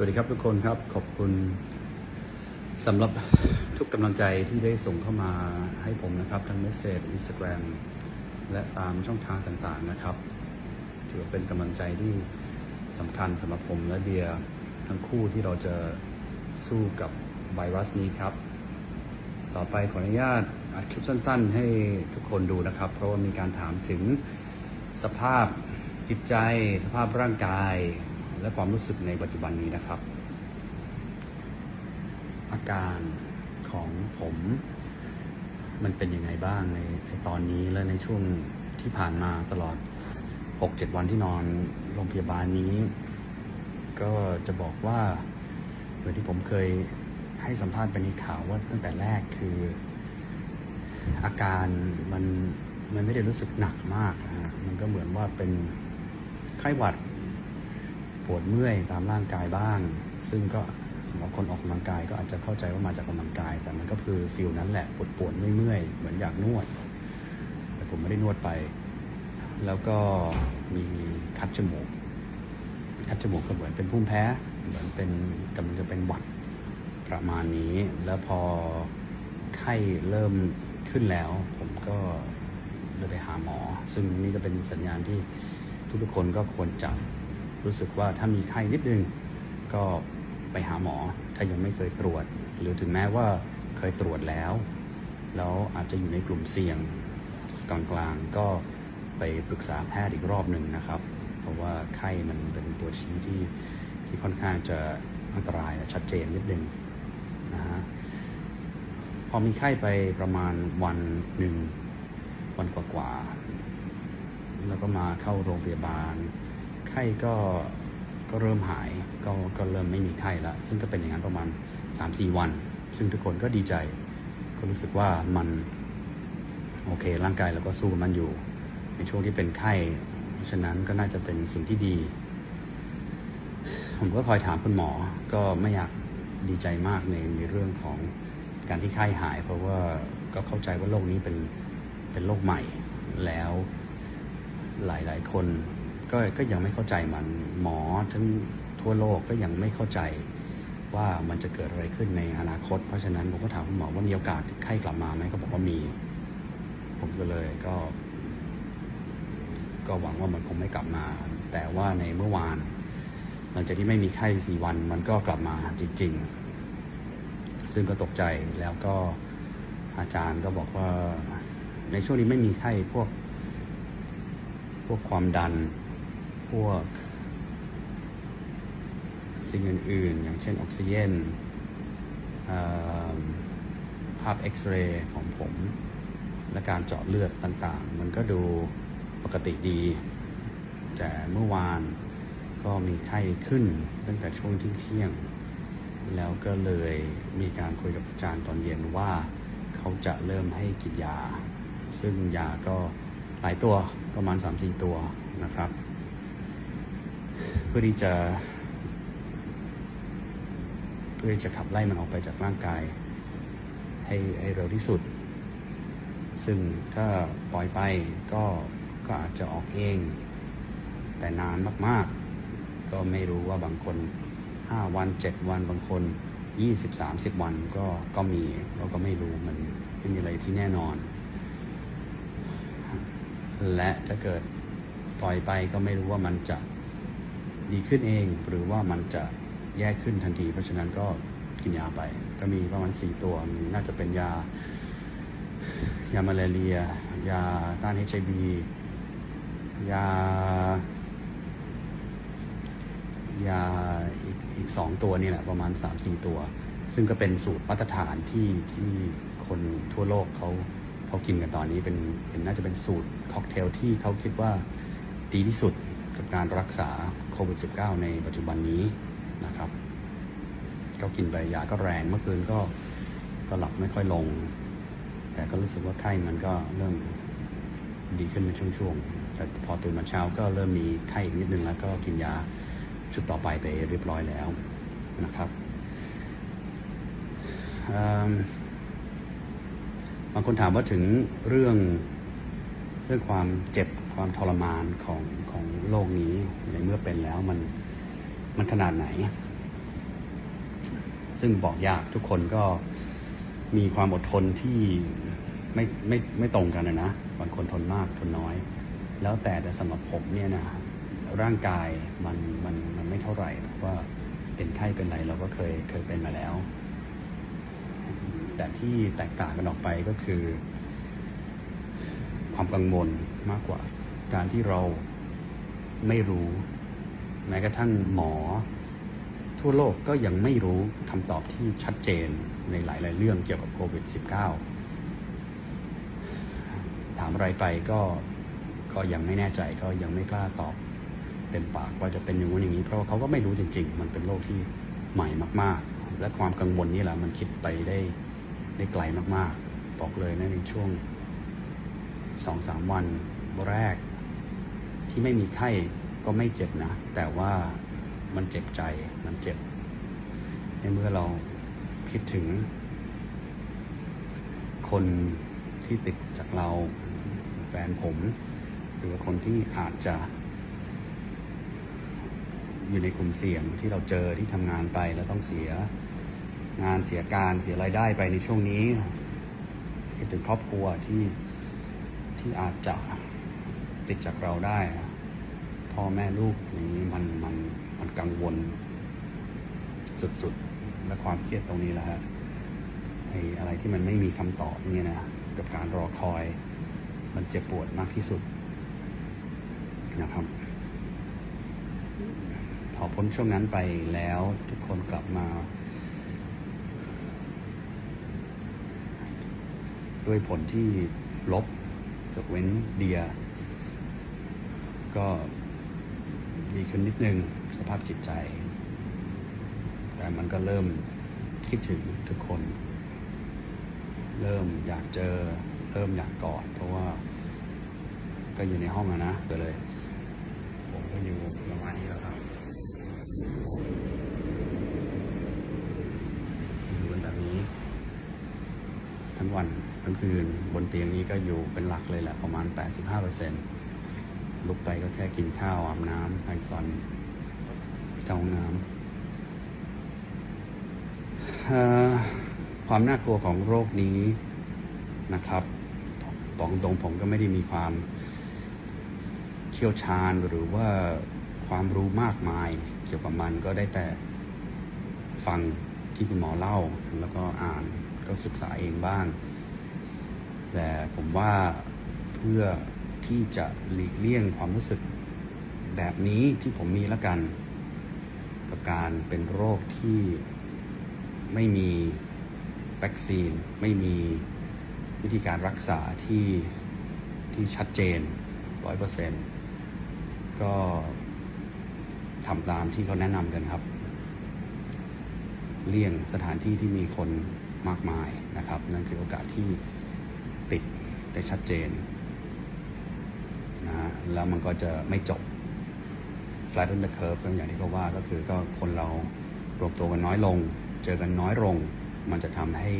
วัสดีครับทุกคนครับ ขอบคุณสำหรับทุกกำลังใจที่ได้ส่งเข้ามาให้ผมนะครับทั้งเมสเซจอินสตาแกรมและตามช่องทางต่างๆนะครับ ถือเป็นกำลังใจที่สำคัญสำหรับผมและเดียทั้งคู่ที่เราจะสู้กับไวรัสนี้ครับ ต่อไปขออนุญาตอัดคลิปสั้น ๆ ให้ทุกคนดูนะครับ เพราะว่ามีการถามถึงสภาพจิตใจ สภาพร่างกาย และความรู้สึกในปัจจุบันนี้นะครับ อาการของผม มันเป็นยังไงบ้างในในตอนนี้และในช่วงที่ผ่านมาตลอด 6-7 วันที่นอนโรงพยาบาลนี้ ก็จะบอกว่าเหมือนที่ผมเคยให้สัมภาษณ์ไปในข่าวว่าตั้งแต่แรกคือ อาการมันมันไม่ได้รู้สึกหนักมากนะฮะมันก็เหมือนว่าเป็นไข้หวัด ปวดเมื่อยตามร่างกายบ้าง ซึ่งก็สำหรับคนออกกำลังกายก็อาจจะเข้าใจว่ามาจากกำลังกาย แต่มันก็คือฟิลนั้นแหละปวดปวดเมื่อยเหมือนอยากนวด แต่ผมไม่ได้นวดไป แล้วก็มีคัดจมูกคัดจมูกก็เหมือนเป็นภูมิแพ้เหมือนเป็นกำลังจะเป็นหวัดประมาณนี้ แล้วพอไข้เริ่มขึ้นแล้ว ผมก็เลยไปหาหมอ ซึ่งนี่ก็เป็นสัญญาณที่ทุกๆคนก็ควรจะ รู้สึกว่าถ้ามีไข้นิดนึงก็ไปหาหมอ ถ้ายังไม่เคยตรวจ หรือถึงแม้ว่าเคยตรวจแล้ว แล้วอาจจะอยู่ในกลุ่มเสี่ยงกลางๆก็ไปปรึกษาแพทย์อีกรอบหนึ่งนะครับ เพราะว่าไข้มันเป็นตัวชี้ที่ที่ค่อนข้างจะอันตรายและชัดเจนนิดนึงนะฮะพอมีไข้ไปประมาณวันหนึ่งวันกว่าๆแล้วก็มาเข้าโรงพยาบาล ไข้ก็ก็เริ่มหายก็ก็เริ่มไม่มีไข้ละซึ่งก็เป็นอย่างนั้นประมาณสามสี่วัน ซึ่งทุกคนก็ดีใจ ก็รู้สึกว่ามันโอเค ร่างกายเราก็สู้กับมันอยู่ ในช่วงที่เป็นไข้เพราะฉะนั้นก็น่าจะเป็นสิ่งที่ดี ผมก็คอยถามคุณหมอ ก็ไม่อยากดีใจมากในในเรื่องของการที่ไข้หาย เพราะว่าก็เข้าใจว่าโรคนี้เป็นเป็นโรคใหม่แล้วหลาย ๆ คน ก็ก็ยังไม่เข้าใจมันหมอทั้งทั่วโลกก็ยังไม่เข้าใจว่ามันจะเกิดอะไรขึ้นในอนาคต เพราะฉะนั้นผมก็ถามคุณหมอว่ามีโอกาสไข้กลับมาไหมเขาบอกว่ามี ผมก็เลยก็ ก็หวังว่ามันคงไม่กลับมา แต่ว่าในเมื่อวาน หลังจากที่ไม่มีไข้สี่วัน มันก็กลับมาจริง ๆ ซึ่งก็ตกใจแล้วก็อาจารย์ก็บอกว่า ในช่วงนี้ไม่มีไข้พวก พวกความดัน พวก สิ่งอื่นๆ อย่างเช่นออกซิเจนภาพเอ็กซเรย์ของผม และการเจาะเลือดต่างๆ มันก็ดูปกติดี แต่เมื่อวานก็มีไข้ขึ้นตั้งแต่ช่วงเที่ยง แล้วก็เลยมีการคุยกับอาจารย์ตอนเย็นว่าเขาจะเริ่มให้กินยา ซึ่งยาก็หลายตัวประมาณ 3-4 ตัวนะครับ เพื่อที่จะ เพื่อจะขับไล่มันออกไปจากร่างกาย ให้ให้เร็วที่สุด ซึ่งถ้าปล่อยไปก็ก็อาจจะออกเอง แต่นานมากๆ ก็ไม่รู้ว่าบางคน 5 วัน 7 วันบางคน 20 30 วันก็ก็มีเราก็ไม่รู้มันไม่มีอะไรที่แน่นอน และถ้าเกิดปล่อยไปก็ไม่รู้ว่ามันจะ ดีขึ้นเอง หรือว่ามันจะแย่ขึ้นทันที เพราะฉะนั้นก็กินยาไป ก็มีประมาณ 4 ตัวมีน่าจะเป็นยา ยามาลาเรีย ยาต้านเอชไอบียายาอีกอีกสองตัวนี่แหละประมาณสามสี่ตัว ซึ่งก็เป็นสูตรมาตรฐานที่ที่คนทั่วโลกเขาเขากินกันตอนนี้เป็นเป็นน่าจะเป็นสูตรค็อกเทลที่เขาคิดว่าดีที่สุด กับการรักษาโควิด -19 ในปัจจุบันนี้นะครับ ก็กินไปยาก็แรงเมื่อคืนก็ก็หลับไม่ค่อยลง แต่ก็รู้สึกว่าไข้มันก็เริ่มดีขึ้นเป็นช่วงๆ แต่พอตื่นมาเช้าก็เริ่มมีไข้อีกนิดนึงแล้วก็กินยาชุดต่อไปไปเรียบร้อยแล้วนะครับบางคนถามว่าถึงเรื่อง รื่องความเจ็บความทรมานของของโลกนี้ในเมื่อเป็นแล้วมันมันขนาดไหน ซึ่งบอกยากทุกคนก็มีความอดทนที่ไม่ไม่ไม่ตรงกันนะนะบางคนทนมากทนน้อย แล้วแต่แต่สำหรับผมเนี่ยนะร่างกายมันมันมันไม่เท่าไหร่เพราะว่าเป็นไข้เป็นไรเราก็เคยเคยเป็นมาแล้ว แต่ที่แตกต่างกันออกไปก็คือ ความกังวลมากกว่า การที่เราไม่รู้ แม้กระทั่งหมอ ทั่วโลกก็ยังไม่รู้คำตอบที่ชัดเจนในหลาย ๆ เรื่องเกี่ยวกับโควิด -19 ถามอะไรไปก็ก็ยังไม่แน่ใจก็ยังไม่กล้าตอบเต็มปากว่าจะเป็นอย่างนู้นอย่างนี้ เพราะเขาก็ไม่รู้จริง ๆ มันเป็นโรคที่ใหม่มาก ๆ และความกังวลนี่แหละมันคิดไปได้ได้ไกลมากๆ บอกเลยนะในช่วง สองสามวันแรก ที่ไม่มีไข้ก็ไม่เจ็บนะ แต่ว่ามันเจ็บใจมันเจ็บ ในเมื่อเราคิดถึง คนที่ติดจากเราแฟนผม หรือว่าคนที่อาจจะ อยู่ในกลุ่มเสี่ยงที่เราเจอที่ทำงานไปแล้วต้องเสียงานเสียการเสียรายได้ไปในช่วงนี้คิดถึงครอบครัวที่ ที่อาจจะติดจากเราได้พ่อแม่ลูกอย่างนี้มันมันมันกังวล สุดๆ และความเครียดตรงนี้แหละฮะไอ้อะไรที่มันไม่มีคำตอบเนี่ยนะกับการรอคอย มันเจ็บปวดมากที่สุดนะครับ พอพ้นช่วงนั้นไปแล้วทุกคนกลับมา ด้วยผลที่ลบ ยกเว้นเดีย ก็ดีขึ้นนิดนึงสภาพจิตใจ แต่มันก็เริ่มคิดถึงทุกคน เริ่มอยากเจอ เริ่มอยากกอด เพราะว่าก็อยู่ในห้องอะนะไปเลย ผมก็อยู่ประมาณนี้แล้วครับ อยู่กันแบบนี้ ทั้งวัน ทั้งคืน บนเตียงนี้ก็อยู่เป็นหลักเลยแหละประมาณ 85เปอร์เซ็นลุกไปก็แค่กินข้าวอาบน้ำแปรงฟันเข้าห้องน้ำความน่ากลัวของโรคนี้นะครับบอกตรงผมก็ไม่ได้มีความเชี่ยวชาญหรือว่าความรู้มากมายเกี่ยวกับมันก็ได้แต่ฟังที่คุณหมอเล่า แล้วก็อ่านก็ศึกษาเองบ้าง แต่ผมว่าเพื่อที่จะหลีกเลี่ยงความรู้สึกแบบนี้ที่ผมมีแล้วกัน กับการเป็นโรคที่ไม่มีวัคซีน ไม่มีวิธีการรักษาที่ที่ชัดเจนร้อยเปอร์เซ็นก็ทำตามที่เขาแนะนำกันครับ เลี่ยงสถานที่ที่มีคนมากมายนะครับ นั่นคือโอกาสที่ ติดได้ชัดเจนนะฮะแล้วมันก็จะไม่จบ flatten the curve อย่างที่เขาว่าก็คือก็คนเรารวมตัวกันน้อยลง เจอกันน้อยลง มันจะทำให้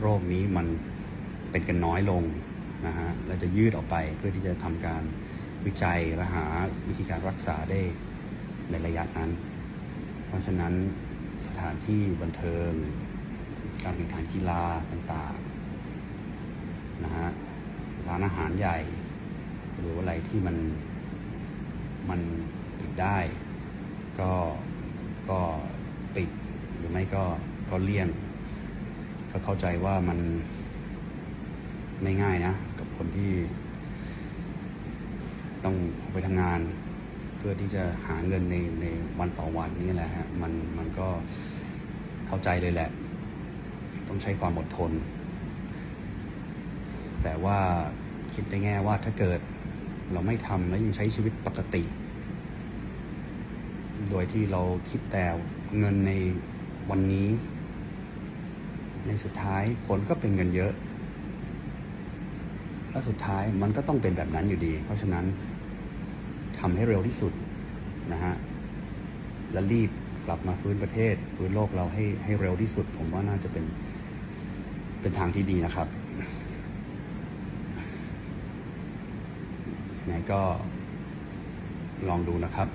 โรคนี้มันเป็นกันน้อยลงนะฮะและจะยืดออกไปเพื่อที่จะทำการวิจัยและหาวิธีการรักษาได้ในระยะนั้น เพราะฉะนั้นสถานที่บันเทิง การแข่งขันกีฬาต่างๆ นะฮะร้านอาหารใหญ่ หรืออะไรที่มันมันปิดได้ ก็ก็ปิดหรือไม่ก็ก็เลี่ยง ก็เข้าใจว่ามันไม่ง่ายนะ กับคนที่ ต้องออกไปทำงาน เพื่อที่จะหาเงินในในวันต่อวันนี่แหละฮะมันมันก็เข้าใจเลยแหละ ต้องใช้ความอดทน แต่ว่าคิดในแง่ว่าถ้าเกิดเราไม่ทำแล้วยังใช้ชีวิตปกติ โดยที่เราคิดแต่เงินในวันนี้ ในสุดท้ายผลก็เป็นเงินเยอะและสุดท้ายมันก็ต้องเป็นแบบนั้นอยู่ดี เพราะฉะนั้นทำให้เร็วที่สุดนะฮะและรีบกลับมาฟื้นประเทศ ฟื้นโลกเราให้ให้เร็วที่สุด ผมว่าน่าจะเป็นเป็นทางที่ดีนะครับยั งไงก็ลองดูนะครับ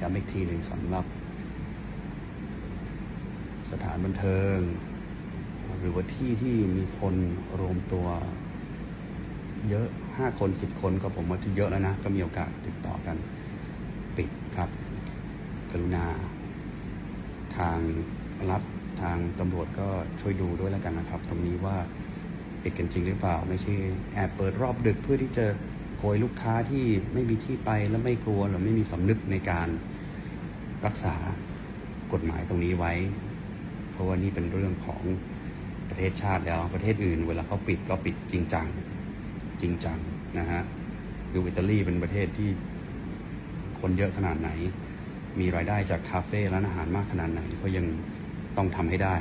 ย้ำอีกทีหนึ่งสำหรับ สถานบันเทิง หรือว่าที่ที่มีคนรวมตัวเยอะห้าคนสิบคนก็ผมว่าเยอะแล้วนะ ก็มีโอกาสติดต่อกันปิดครับ กรุณา ทางรัฐทางตำรวจก็ช่วยดูด้วยแล้วกันนะครับ ตรงนี้ว่าปิดกันจริงหรือเปล่า ไม่ใช่แอบเปิดรอบดึกเพื่อที่จะ ยลูกค้าที่ไม่มีที่ไปและไม่กลัวหรือไม่มีสำนึกในการรักษากฎหมายตรงนี้ไว้ เพราะว่านี่เป็นเรื่องของประเทศชาติแล้วประเทศอื่น เวลาเขาปิดก็ปิดจริงจังจริงจังนะฮะดูอิตาลีเป็นประเทศที่คนเยอะขนาดไหน มีรายได้จากคาเฟ่ร้านอาหารมากขนาดไหนก็ยังต้องทำให้ได้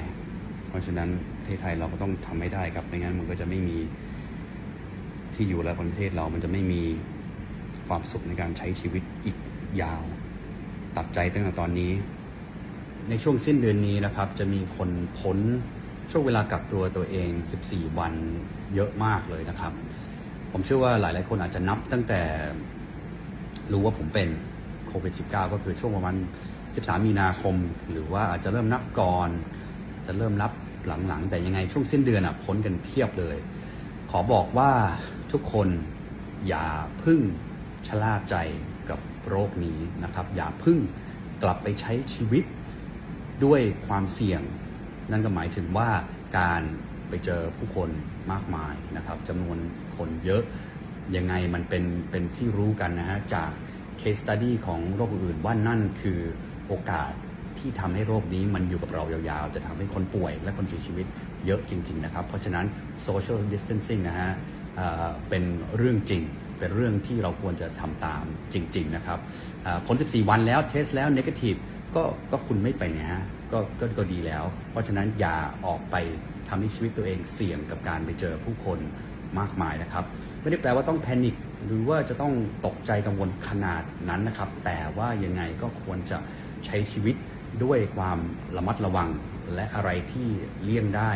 เพราะฉะนั้นประเทศไทยเราก็ต้องทำให้ได้ครับไม่งั้นมันก็จะไม่มี ที่อยู่และประเทศเรามันจะไม่มีความสุขในการใช้ชีวิตอีกยาว ตัดใจตั้งแต่ตอนนี้ ในช่วงสิ้นเดือนนี้นะครับ จะมีคนพ้นช่วงเวลากักตัวตัวเอง 14 วันเยอะมากเลยนะครับ ผมเชื่อว่าหลาย ๆ คนอาจจะนับตั้งแต่รู้ว่าผมเป็นโควิด -19 ก็คือช่วงประมาณ 13 มีนาคม หรือว่าอาจจะเริ่มนับก่อน จะเริ่มนับหลัง ๆ แต่ยังไงช่วงสิ้นเดือนอะพ้นกันเพียบเลย ขอบอกว่า ทุกคนอย่าพึ่งชะล่าใจกับโรคนี้นะครับ อย่าพึ่งกลับไปใช้ชีวิตด้วยความเสี่ยง นั่นก็หมายถึงว่าการไปเจอผู้คนมากมายนะครับจำนวนคนเยอะยังไงมันเป็นเป็นที่รู้กันนะฮะจาก case study ของโรคอื่นว่านั่นคือโอกาสที่ทำให้โรคนี้มันอยู่กับเรายาวๆ จะทำให้คนป่วยและคนเสียชีวิตเยอะจริง ๆ นะครับ เพราะฉะนั้น social distancing นะฮะ เป็นเรื่องจริง เป็นเรื่องที่เราควรจะทำตามจริง ๆ นะครับผล 14 วันแล้วเทสแล้ว negative ก็ก็คุณไม่ไปเนี่ยฮะก็ก็ก็ดีแล้ว เพราะฉะนั้นอย่าออกไปทำให้ชีวิตตัวเองเสี่ยงกับการไปเจอผู้คนมากมายนะครับ ไม่ได้แปลว่าต้องแพนิคหรือว่าจะต้องตกใจกังวลขนาดนั้นนะครับ แต่ว่ายังไงก็ควรจะใช้ชีวิตด้วยความระมัดระวัง และอะไรที่เลี่ยงได้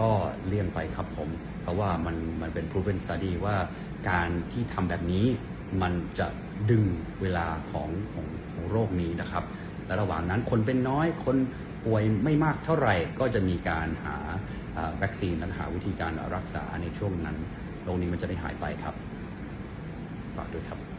ก็เลี่ยงไปครับผม เพราะว่ามันมันเป็น proven study ว่าการที่ทำแบบนี้มันจะดึงเวลาของของของโรคนี้นะครับ และระหว่างนั้นคนเป็นน้อยคนป่วยไม่มากเท่าไหร่ก็จะมีการหาวัคซีนและหาวิธีการรักษาในช่วงนั้นโรคนี้มันจะได้หายไปครับฝากด้วยครับ